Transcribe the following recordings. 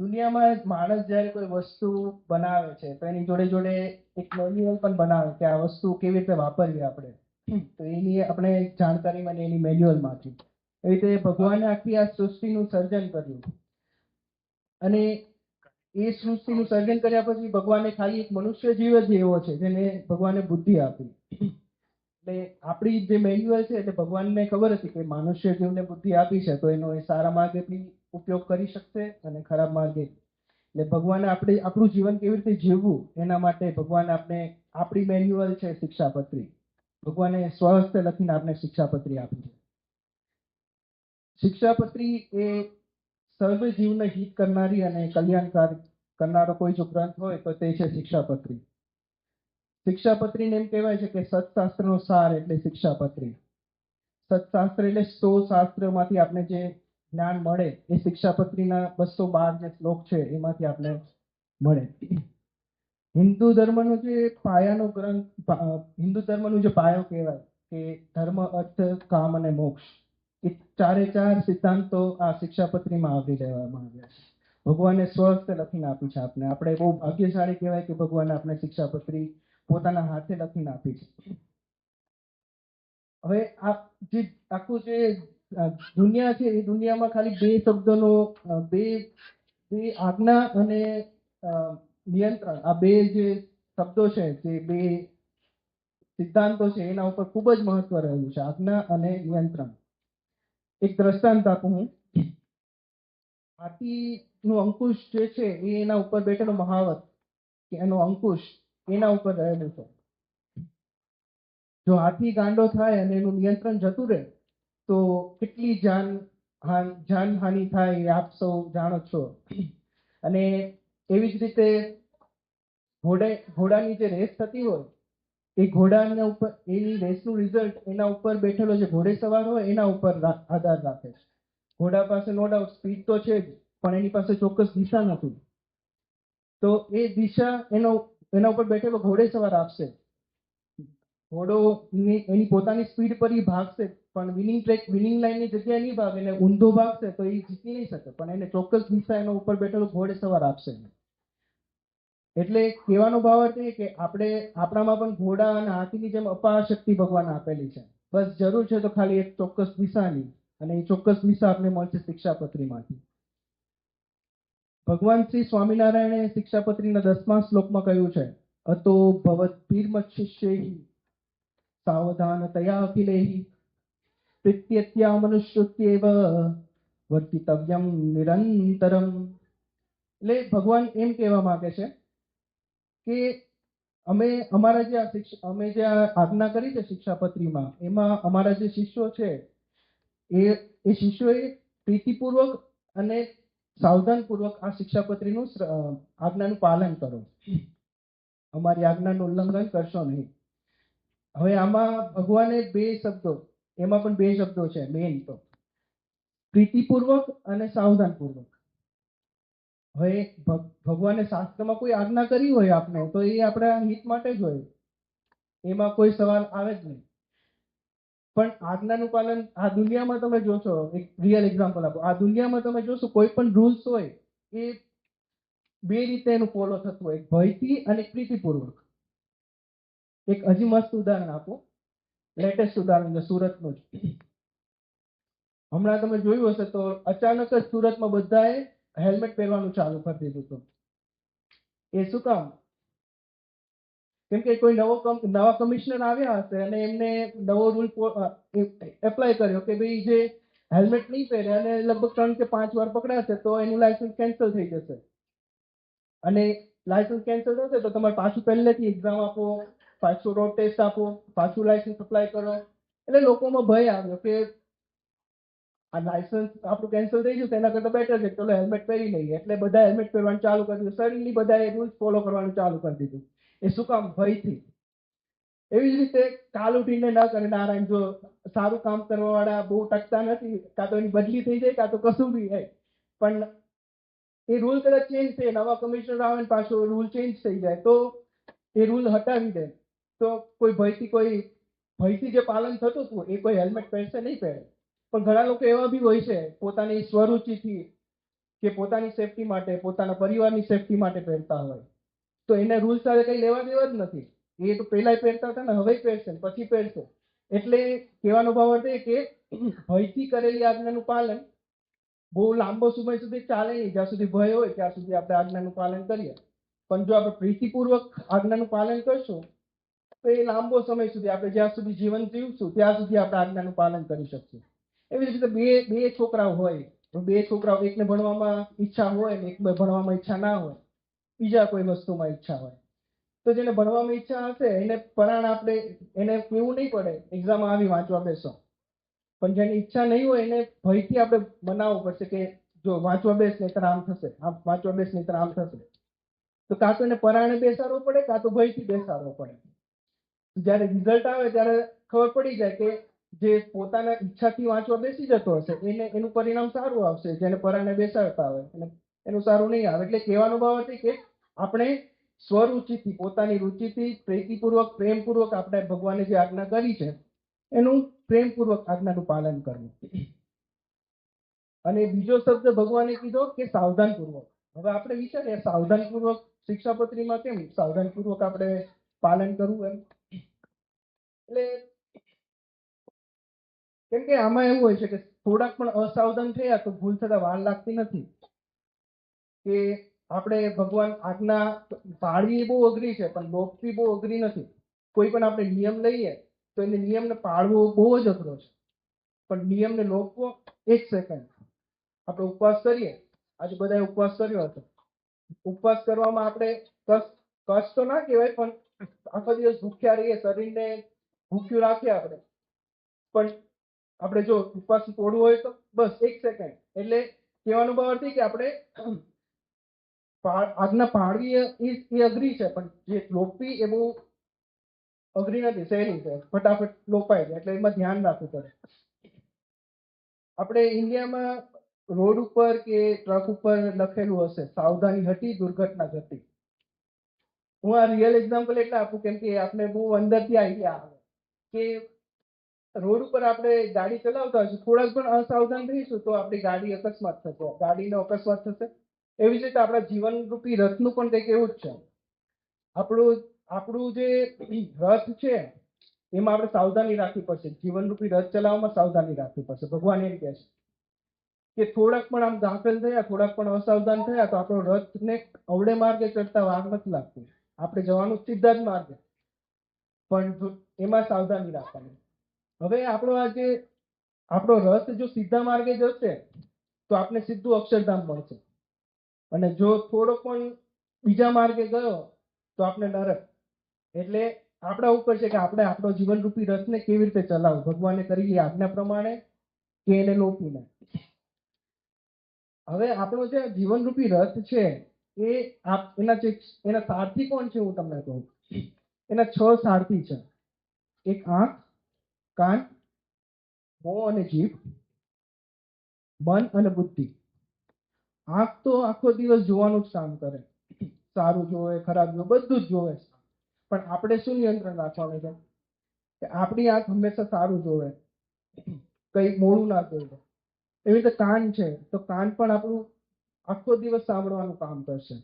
દુનિયામાં માણસ જ્યારે કોઈ વસ્તુ બનાવે છે, તો એની જોડે જોડે એક મેન્યુઅલ પણ બનાવે કે આ વસ્તુ કેવી રીતે વાપરવી આપણે. તો એની આપણે જાણકારી મને એની મેન્યુઅલમાંથી એવી રીતે ભગવાને આખી આ સૃષ્ટિનું સર્જન કર્યું. અને એ સૃષ્ટિનું સર્જન કર્યા પછી ભગવાને ખાલી એક મનુષ્ય જીવ જ એવો છે જેને ભગવાને બુદ્ધિ આપી. એટલે આપણી જે મેન્યુઅલ છે એટલે ભગવાનને ખબર હતી કે મનુષ્ય જીવને બુદ્ધિ આપી છે, તો એનો એ સારા માર્ગે બી ઉપયોગ કરી શકશે અને ખરાબ માર્ગે એટલે ભગવાને આપણે આપણું જીવન કેવી રીતે જીવવું, એના માટે ભગવાન આપણે આપણી મેન્યુઅલ છે શિક્ષાપત્રી. ભગવાને સ્વહસ્તે લખીને આપણે શિક્ષાપત્રી આપી છે. શિક્ષાપત્રી એ સર્વ જીવને હિત કરનારી અને કલ્યાણકાર કરનારો કોઈ જો ગ્રંથ હોય, તો તે છે શિક્ષાપત્રી. શિક્ષાપત્રીને એમ કહેવાય છે કે સત્શાસ્ત્રનો સાર એટલે શિક્ષાપત્રી. સત્શાસ્ત્ર એટલે સો શાસ્ત્રમાંથી આપણે જે જ્ઞાન મળે, એ શિક્ષાપત્રીના બસો બાર જે શ્લોક છે, એમાંથી આપણે મળે. હિન્દુ ધર્મનો જે પાયાનો ગ્રંથ હિન્દુ ધર્મનું જે પાયો કહેવાય, કે ધર્મ, અર્થ, કામ અને મોક્ષ, એ ચારે ચાર સિદ્ધાંતો આ શિક્ષાપત્રીમાં આવરી લેવામાં આવ્યા છે. ભગવાને સ્વસ્થ લખીને આપ્યું છે આપણે આપણે બહુ ભાગ્યશાળી કહેવાય કે ભગવાન આપણે શિક્ષાપત્રી પોતાના હાથે લખીને આપી છે. હવે આ જે આખું જે દુનિયા છે, એ દુનિયામાં ખાલી બે શબ્દોનો બે બે આજ્ઞા અને નિયંત્રણ, આ બે જે શબ્દો છે, જે બે સિદ્ધાંતો છે, એના ઉપર ખૂબ જ મહત્વ રહેલું છે, આજ્ઞા અને નિયંત્રણ. એક દ્રષ્ટાંત આપું હું. હાથીનું અંકુશ જે છે, એ એના ઉપર બેઠેલો મહાવત, કે એનો અંકુશ એના ઉપર રહેલું છે જો હાથી ગાંડો થાય અને એનું નિયંત્રણ જતું રહે, તો કેટલી જાન જાનહાનિ થાય એ આપ સૌ જાણો છો. અને એવી જ રીતે ઘોડે, ઘોડાની જે રેસ થતી હોય, એ ઘોડાના ઉપર, એની રેસનું રિઝલ્ટ એના ઉપર બેઠેલો જે ઘોડે સવાર હોય, એના ઉપર આધાર રાખે છે. ઘોડા પાસે નો ડાઉટ, સ્પીડ તો છે જ, પણ એની પાસે ચોક્કસ દિશા નથી. તો એ દિશા એનો એના ઉપર બેઠેલો ઘોડે સવાર આપશે. ઘોડો એની પોતાની સ્પીડ પર એ ભાગશે, પણ વિનિંગ ટ્રેક વિનિંગ લાઈનની જગ્યાએ નહીં ભાગે એને ઊંધો ભાગશે તો એ જીતી નહીં શકે, પણ એને ચોક્કસ દિશા એના ઉપર બેઠેલો ઘોડે સવાર આપશે. એટલે કહેવાનો ભાવ એ કે આપણે, આપણામાં પણ ઘોડા અને હાથીની જેમ અપાર શક્તિ ભગવાન આપેલી છે. બસ જરૂર છે તો ખાલી એક ચોક્કસ દિશાની અને એ ચોક્કસ દિશા આપણે મળશે શિક્ષાપત્રીમાંથી. ભગવાન શ્રી સ્વામિનારાયણે શિક્ષાપત્રીના દસમા શ્લોકમાં કહ્યું છે, અતો ભવત ભીર્મત શિષ્યૈ સાવધાનતયા અખિલૈ પ્રીત્યત્યા મનુષ્યત્યેવ વર્તિતવ્યમ નિરંતરમ. એટલે ભગવાન એમ કહેવા માંગે છે કે અમે અમારા જે શિક્ષ, અમે જે આજ્ઞા કરી છે શિક્ષાપત્રીમાં, એમાં અમારા જે શિષ્યો છે, એ એ શિષ્યોએ પ્રીતિપૂર્વક અને સાવધાનપૂર્વક આ શિક્ષાપત્રીનું આજ્ઞાનું પાલન કરો. અમારી આજ્ઞાનું ઉલ્લંઘન કરશો નહીં. હવે આમાં ભગવાને બે શબ્દો, એમાં પણ બે શબ્દો છે મેઇન તો. પ્રીતિપૂર્વક અને સાવધાનપૂર્વક. હવે ભગવાને શાસ્ત્રમાં કોઈ આજ્ઞા કરી હોય આપણે તો એ આપણા હિત માટે જ હોય. એમાં કોઈ સવાલ આવે જ નહીં. પણ આજ્ઞાનું પાલન આ દુનિયામાં તમે જોશો, એક રિયલ એક્ઝામ્પલ આપો. આ દુનિયામાં તમે જોશો કોઈ પણ રૂલ્સ હોય, એ બે રીતે એનું ફોલો થતું હોય. ભયથી અને પ્રીતિપૂર્વક. એક હજી મસ્ત ઉદાહરણ આપો. લેટેસ્ટ ઉદાહરણ છે સુરતનું જ. હમણાં તમે જોયું હશે તો અચાનક જ સુરતમાં બધાએ હેલ્મેટ પહેરવાનું ચાલુ કરી દીધું હતું. એ શું કામ? કેમ કે કોઈ નવો નવા કમિશનર આવ્યા હશે અને એમને નવો રૂલ એપ્લાય કર્યો કે ભાઈ જે હેલ્મેટ નહીં પહેરે અને લગભગ ત્રણ કે પાંચ વાર પકડાશે તો એનું લાયસન્સ કેન્સલ થઈ જશે. અને લાયસન્સ કેન્સલ થશે તો તમારે પાછું પહેલેથી એક્ઝામ આપો, પાછું રોડ ટેસ્ટ આપો, પાછું લાયસન્સ અપ્લાય કરો. એટલે લોકોમાં ભય આવ્યો કે આ લાયસન્સ આપણું કેન્સલ થઈ જશે, એના કરતાં બેટર છે ચલો હેલ્મેટ પહેરી લઈએ. એટલે બધા હેલ્મેટ પહેરવાનું ચાલુ કરી દીધું. સડનલી બધાએ રૂલ્સ ફોલો કરવાનું ચાલુ કરી દીધું. એ શું કામ ભયથી? એવી જ રીતે કાલ ઉઠીને ન કરે. નારાયણ જો સારું કામ કરવા વાળા બહુ ટકતા નથી, કાં તો એની બદલી થઈ જાય, કાં તો કશું બી થાય. પણ એ રૂલ કદાચ ચેન્જ થાય, નવા કમિશનર આવે ને પાછો રૂલ ચેન્જ થઈ જાય, તો એ રૂલ હટાવી દે. તો કોઈ ભયથી કોઈ ભયથી જે પાલન થતું હતું, એ કોઈ હેલ્મેટ પહેરશે નહીં પહેરે. પણ ઘણા લોકો એવા બી હોય છે, પોતાની સ્વરૂચિથી કે પોતાની સેફટી માટે, પોતાના પરિવારની સેફટી માટે પહેરતા હોય. તો એને રૂલ્સ સાથે કઈ લેવા દેવા જ નથી. એ તો પહેલાંય પહેરતા હતા ને હવે પહેરશે પછી પહેરશે. એટલે કહેવાનો ભાવ એ કે ભયથી કરેલી આજ્ઞાનું પાલન બહુ લાંબો સમય સુધી ચાલે નહીં. જ્યાં સુધી ભય હોય, ત્યાં સુધી આપણે આજ્ઞાનું પાલન કરીએ. પણ જો આપણે પ્રીતિપૂર્વક આજ્ઞાનું પાલન કરશું, તો એ લાંબો સમય સુધી આપણે જ્યાં સુધી જીવન જીવશું, ત્યાં સુધી આપણે આજ્ઞાનું પાલન કરી શકશું. એવી રીતે બે બે છોકરાઓ હોય. બે છોકરાઓ એકને ભણવામાં ઈચ્છા હોય ને એકને ભણવામાં ઈચ્છા ના હોય. બીજા કોઈ વસ્તુમાં ઈચ્છા હોય. તો જેને ભણવામાં ઈચ્છા હશે, એને પરાણ આપણે, એને કેવું નહીં પડે એક્ઝામ આવી વાંચવા બેસો. પણ જેની ઈચ્છા નહીં હોય, એને ભયથી આપણે બનાવવું પડશે કે જો વાંચવા બેસ નહીં આમ થશે, આમ વાંચવા બેસ નહીં આમ થશે. તો કાં તો એને પરાણે બેસાડવો પડે, કાં તો ભયથી બેસાડવો પડે. જ્યારે રિઝલ્ટ આવે ત્યારે ખબર પડી જાય કે જે પોતાના ઈચ્છાથી વાંચવા બેસી જતો હશે, એને એનું પરિણામ સારું આવશે, જેને પરાણે બેસાડતા હોય. એને એનું સારું નહીં આવે. એટલે કહેવાનો ભાવ હતી કે આપણે સ્વરુચિથી, પોતાની રૂચિથી, પ્રીતિપૂર્વક, પ્રેમપૂર્વક આપણે ભગવાને જે આજ્ઞા કરી છે, એનું પ્રેમપૂર્વક આજ્ઞાનું પાલન કરવું. અને બીજો શબ્દ ભગવાને કીધો કે સાવધાનપૂર્વક. હવે આપણે વિચારીએ, સાવધાનપૂર્વક શિક્ષાપત્રીમાં કેમ? સાવધાનપૂર્વક આપણે પાલન કરવું એમ. એટલે કેમ કે આમાં એવું હોય છે કે થોડાક પણ અસાવધાન થયા તો ભૂલ થતા વાર લાગતી નથી. કે આપણે ભગવાન આજ્ઞા પાળવી બહુ અઘરી છે, પણ લોપવી બહુ અઘરી નથી. કોઈ પણ આપણે નિયમ લઈએ, તો એને નિયમને પાળવો બહુ જ અઘરો છે. પણ નિયમને લોપવો એક સેકન્ડ આપણે ઉપવાસ કરીએ. આજે બધાએ ઉપવાસ કર્યો હતો. ઉપવાસ કરવામાં આપણે કષ્ટ કષ્ટ તો ના કહેવાય, પણ આખો દિવસ ભૂખ્યા રહીએ, શરીરને ભૂખ્યું રાખીએ આપણે. પણ આપણે જો ઉપવાસ તોડવું હોય તો બસ એક સેકન્ડ એટલે કહેવાનો ભાવ અર્થ કે આપણે આજ્ઞા પહાડવી એ એ અઘરી છે, પણ જે લોપવી એ બહુ અઘરી નથી, સહેલી છે, ફટાફટ લોપાય જાય, એટલે એમાં ધ્યાન રાખવું પડે. આપણે ઇન્ડિયામાં રોડ ઉપર કે ટ્રક ઉપર લખેલું હશે, સાવધાની હટી, દુર્ઘટના ઘટી. હું આ રિયલ એક્ઝામ્પલ એટલે આપું, કેમ કે આપણે બહુ અંદરથી આઈડિયા આવે. કે રોડ ઉપર આપણે ગાડી ચલાવતા હશું થોડાક પણ અસાવધાન રહીશું, તો આપણી ગાડી અકસ્માત થશે, ગાડીનો અકસ્માત થશે. એવી જ રીતે આપણા જીવનરૂપી રથનું પણ કંઈક એવું જ છે. આપણું આપણું જે રથ છે, એમાં આપણે સાવધાની રાખવી પડશે. જીવનરૂપી રથ ચલાવવામાં સાવધાની રાખવી પડશે. ભગવાન એમ કહે છે કે થોડાક પણ આમ દાખલ થયા, થોડાક પણ અસાવધાન થયા, તો આપણો રથને અવડે માર્ગે ચડતા વાર નથી લાગતી. આપણે જવાનું સીધા જ માર્ગે. પણ એમાં સાવધાની રાખવાની. હવે આપણો આ જે, આપણો રથ જો સીધા માર્ગે જશે, તો આપણે સીધું અક્ષરધામ મળશે. અને જો થોડો પણ બીજા માર્ગે ગયો, તો આપણે નરક એટલે આપણા ઉપર છે કે આપણે આપણો જીવનરૂપી રથને કેવી રીતે ચલાવવું? ભગવાને કરેલી આજ્ઞા પ્રમાણે કે એને લોપીને હવે આપણો જે જીવનરૂપી રથ છે, એ આપ- એના જે, એના સારથી કોણ છે હું તમને કહું? એના છ સારથી છે. એક આંખ, કાન, મોં અને જીભ, મન અને બુદ્ધિ. આંખ તો આખો દિવસ જોવાનું જ કામ કરે. સારું જોવે, ખરાબ જોવે, બધું જ જોવે. પણ આપણે શું નિયંત્રણ રાખવાનું છે? કે આપણી આંખ હંમેશા સારું જોવે. કઈ મોડું ના જોવે એવી રીતે કાન છે, તો કાન પણ આપણું આખો દિવસ સાંભળવાનું કામ કરશે.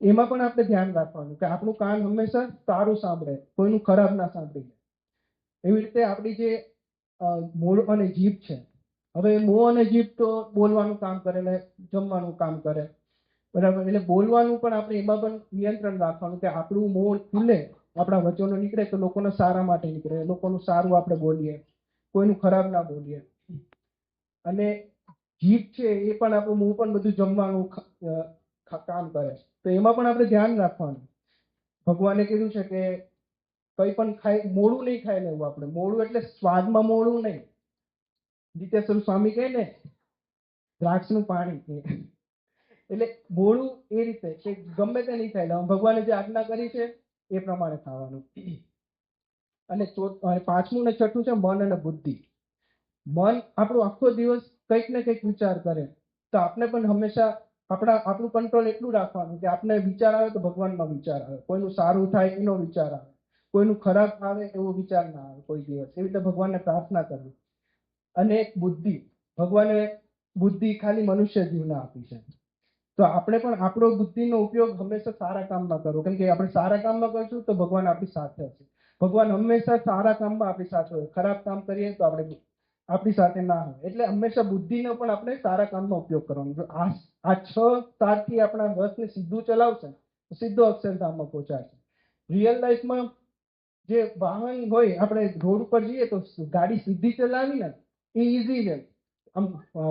એમાં પણ આપણે ધ્યાન રાખવાનું કે આપણું કાન હંમેશા સારું સાંભળે, કોઈનું ખરાબ ના સાંભળી એવી રીતે આપણી જે મૂળ અને જીભ છે હવે મોં અને જીભ તો બોલવાનું કામ કરે ને જમવાનું કામ કરે. બરાબર? એટલે બોલવાનું પણ આપણે એમાં પણ નિયંત્રણ રાખવાનું કે આપણું મોં ખુલે, આપણા વચનો નીકળે તો લોકોના સારા માટે નીકળે, લોકોનું સારું આપણે બોલીએ, કોઈનું ખરાબ ના બોલીએ. અને જીભ છે એ પણ આપણું મોં પણ બધું જમવાનું કામ કરે. તો એમાં પણ આપણે ધ્યાન રાખવાનું. ભગવાને કીધું છે કે કંઈ પણ ખાઈ મોડું નહીં ખાય લેવું આપણે. મોડું એટલે સ્વાદમાં મોડું નહીં. જીતેશ્વર સ્વામી કહે ને, દ્રાક્ષનું પાણી એટલે મોડું એ રીતે કે ગમે તે નહીં થાય ભગવાને જે આજ્ઞા કરી છે એ પ્રમાણે ખાવાનું. અને પાંચમું ને છઠ્ઠું છે મન અને બુદ્ધિ. મન આપણો આખો દિવસ કંઈક ને કંઈક વિચાર કરે. તો આપણે પણ હંમેશા આપણા, આપણું કંટ્રોલ એટલું રાખવાનું કે આપણે વિચાર આવે તો ભગવાનમાં વિચાર આવે. કોઈનું સારું થાય એનો વિચાર આવે. કોઈનું ખરાબ આવે એવો વિચાર ના આવે કોઈ દિવસ. એવી રીતે ભગવાનને પ્રાર્થના કરવી. અને એક બુદ્ધિ. ભગવાને બુદ્ધિ ખાલી મનુષ્ય જીવને આપી છે. તો આપણે પણ આપણો બુદ્ધિનો ઉપયોગ હંમેશા સારા કામમાં કરવો. કેમ કે આપણે સારા કામમાં કરશું તો ભગવાન આપણી સાથે હશે. ભગવાન હંમેશા સારા કામમાં આપણી સાથે હોય. ખરાબ કામ કરીએ તો આપણે આપણી સાથે ના હોય. એટલે હંમેશા બુદ્ધિનો પણ આપણે સારા કામમાં ઉપયોગ કરવાનો. આ આ છ તારથી આપણા રસને સીધું ચલાવશે તો સીધો અક્ષરધામમાં પહોંચાડશે. રિયલ લાઈફમાં જે વાહન હોય, આપણે રોડ ઉપર જઈએ તો ગાડી સીધી ચલાવી ને એ ઇઝી છે. આમ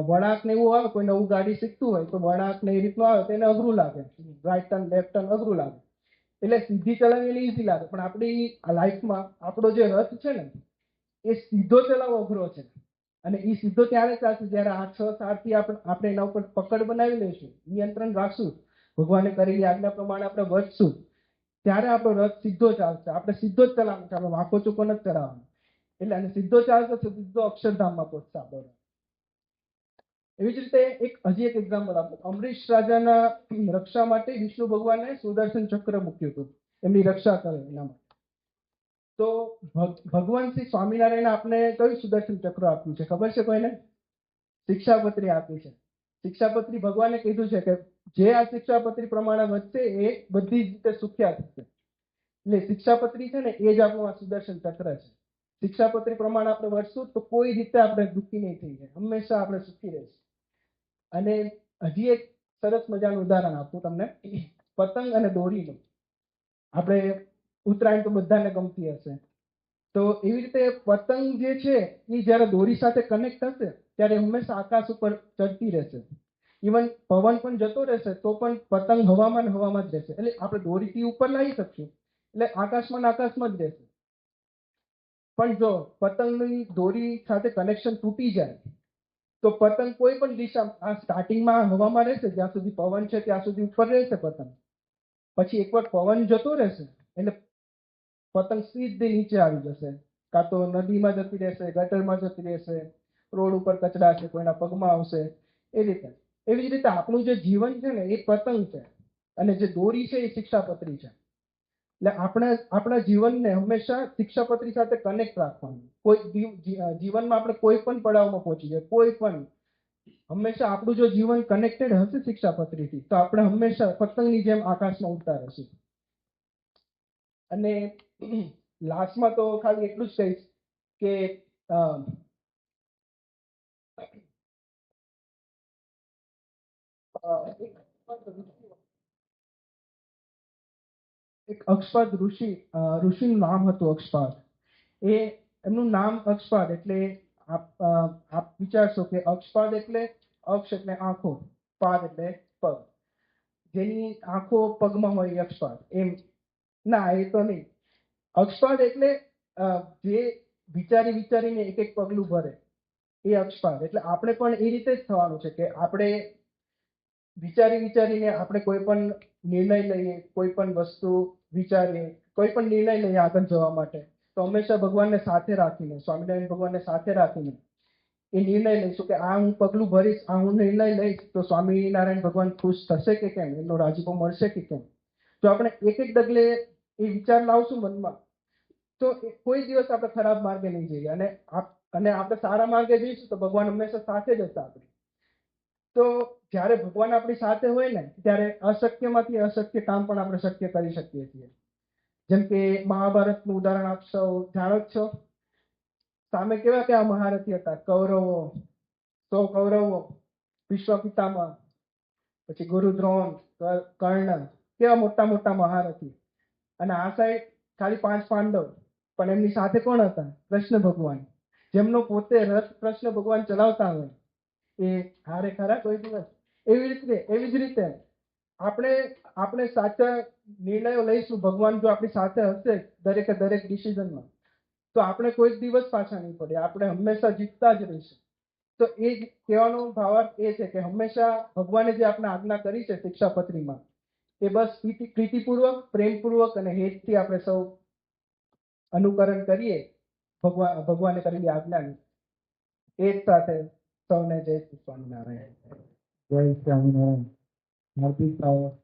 વળાંક ને એવું આવે કોઈ નવું ગાડી શીખતું હોય, તો વળાંક ને એ રીતનું આવે, તો એને અઘરું લાગે. રાઈટ ટર્ન લેફ્ટ ટર્ન અઘરું લાગે. એટલે સીધી ચલાવી એને ઇઝી લાગે. પણ આપણી લાઈફમાં, આપણો જે રથ છે ને, એ સીધો ચલાવવો અઘરો છે. અને એ સીધો ત્યારે ચાલશે જ્યારે આઠ, છ સાતથી આપણે આપણે એના ઉપર પકડ બનાવી લઈશું, નિયંત્રણ રાખશું, ભગવાને કરેલી આજ્ઞા પ્રમાણે આપણે વધશું, ત્યારે આપણો રથ સીધો ચાલશે. આપણે સીધો જ ચલાવવાનો છે. આપણે વાંકો ચૂકો નથી ચલાવવાનો. એટલે અને સીધો ચાલશે તો સીધો અક્ષરધામમાં પહોંચશે આપણો એવી જ રીતે એક હજી એક એક્ઝામ્પલ આપું. અમરીશ રાજાના રક્ષા માટે વિષ્ણુ ભગવાને સુદર્શન ચક્ર મૂક્યું હતું. એમની રક્ષા કરે એના માટે. તો ભગવાન શ્રી સ્વામિનારાયણ આપણે કયું સુદર્શન ચક્ર આપ્યું છે? ખબર છે કોઈને? શિક્ષાપત્રી આપી છે. શિક્ષાપત્રી ભગવાને કીધું છે કે જે આ શિક્ષાપત્રી પ્રમાણે વધશે એ બધી રીતે સુખ્યા થશે. એટલે શિક્ષાપત્રી છે ને, એ જ આપણું આ સુદર્શન ચક્ર છે. શિક્ષાપત્રી પ્રમાણે આપણે વધશું તો કોઈ રીતે આપણે દુઃખી નહીં થઈ જાય. હંમેશા આપણે સુખી રહેશું. અને હજી એક સરસ મજાનું ઉદાહરણ આપું તમને. પતંગ અને દોરીનું. આપણે ઉત્તરાયણ તો બધાને ગમતી હશે. તો એવી રીતે પતંગ જે છે એ જ્યારે દોરી સાથે કનેક્ટ થશે, ત્યારે હંમેશા આકાશ ઉપર ચડતી રહેશે. ઇવન પવન પણ જતો રહેશે, તો પણ પતંગ હવામાં હવામાં જ રહેશે. એટલે આપણે દોરીથી ઉપર લાવી શકશું. એટલે આકાશમાં આકાશમાં જ રહેશે. પણ જો પતંગની દોરી સાથે કનેક્શન તૂટી જાય, તો પતંગ કોઈ પણ દિશા આ સ્ટાર્ટિંગમાં હવામાં રહેશે, જ્યાં સુધી પવન છે ત્યાં સુધી ઉપર રહેશે પતંગ. પછી એકવાર પવન જતો રહેશે, એટલે પતંગ સીધી નીચે આવી જશે. કાં તો નદીમાં જતી રહેશે, ગટરમાં જતી રહેશે, રોડ ઉપર કચડાશે કોઈના પગમાં આવશે, એ રીતે. એવી જ રીતે આપણું જે જીવન છે ને, એ પતંગ છે. અને જે દોરી છે એ શિક્ષાપત્રી છે. એટલે આપણે આપણા જીવનને હંમેશા શિક્ષાપત્રી સાથે કનેક્ટ રાખવાનું. કોઈ જીવનમાં આપણે કોઈ પણ પડાવમાં પહોંચી જાય કોઈ પણ હંમેશા આપણું જો જીવન કનેક્ટેડ હશે શિક્ષાપત્રીથી તો આપણે હંમેશા પતંગની જેમ આકાશમાં ઉડતા રહીશું. અને લાસ્ટમાં તો ખાલી એટલું જ કહીશ કે અ, એક અક્ષપાદ ઋષિ ઋષિનું નામ હતું અક્ષપાદ. એ એમનું નામ અક્ષપાદ એટલે આપ આપ વિચારશો કે અક્ષપાદ એટલે અક્ષ એટલે આંખો, પાદ એટલે પગ. જેની આંખો પગમાં હોય અક્ષપાદ. એમ. ના, એ તો નહીં. અક્ષપાદ એટલે જે વિચારી વિચારીને એક એક પગલું ભરે, એ અક્ષપાદ. એટલે આપણે પણ એ રીતે જ થવાનું છે કે આપણે વિચારી વિચારીને આપણે કોઈ પણ નિર્ણય લઈએ, કોઈ પણ વસ્તુ વિચારીએ કોઈ પણ નિર્ણય લઈએ આગળ જવા માટે, તો હંમેશા ભગવાનને સાથે રાખીને, સ્વામિનારાયણ ભગવાનને સાથે રાખીને એ નિર્ણય લઈશું કે આ હું પગલું ભરીશ, આ હું નિર્ણય લઈશ, તો સ્વામિનારાયણ ભગવાન ખુશ થશે કે કેમ? એમનો રાજીપો મળશે કે કેમ? જો આપણે એક એક ડગલે એ વિચાર લાવશું મનમાં, તો કોઈ દિવસ આપણે ખરાબ માર્ગે નહીં જઈએ. અને અને આપણે સારા માર્ગે જઈશું તો ભગવાન હંમેશા સાથે જ હશે આપણી. તો જ્યારે ભગવાન આપણી સાથે હોય ને, ત્યારે અશક્યમાંથી અશક્ય કામ પણ આપણે શક્ય કરી શકીએ છીએ. જેમ કે મહાભારતનું ઉદાહરણ આપ સૌ જાણો જ છો. સામે કેવા કેવા મહારથી હતા? કૌરવો, સો કૌરવો વિશ્વ પિતામહ પછી ગુરુ દ્રોણ કર્ણ, કેવા મોટા મોટા મહારથી. અને આ સાઈડ ખાલી પાંચ પાંડવ, પણ એમની સાથે કોણ હતા? કૃષ્ણ ભગવાન. જેમનો પોતે રથ કૃષ્ણ ભગવાન ચલાવતા હોય. એ હારે ખરા કોઈ દિવસ. એવી રીતે, એવી જ રીતે આપણે આપણે સાચા નિર્ણયો લઈશું, ભગવાન જો આપણી સાથે હશે દરેકે દરેક ડિસિઝનમાં તો આપણે કોઈ દિવસ પાછા નહીં પડે આપણે હંમેશા જીતતા જ રહીશું. તો એ જ કહેવાનો ભાવાર્થ એ છે કે હંમેશા ભગવાને જે આપણે આજ્ઞા કરી છે શિક્ષાપત્રીમાં એ બસ પ્રીતિપૂર્વક, પ્રેમપૂર્વક અને હેતથી આપણે સૌ અનુકરણ કરીએ ભગવાન ભગવાને કરેલી આજ્ઞાની. એ જ સાથે સૌને જય શ્રી સ્વામિનારાયણ. જય સ્વામિનારાયણ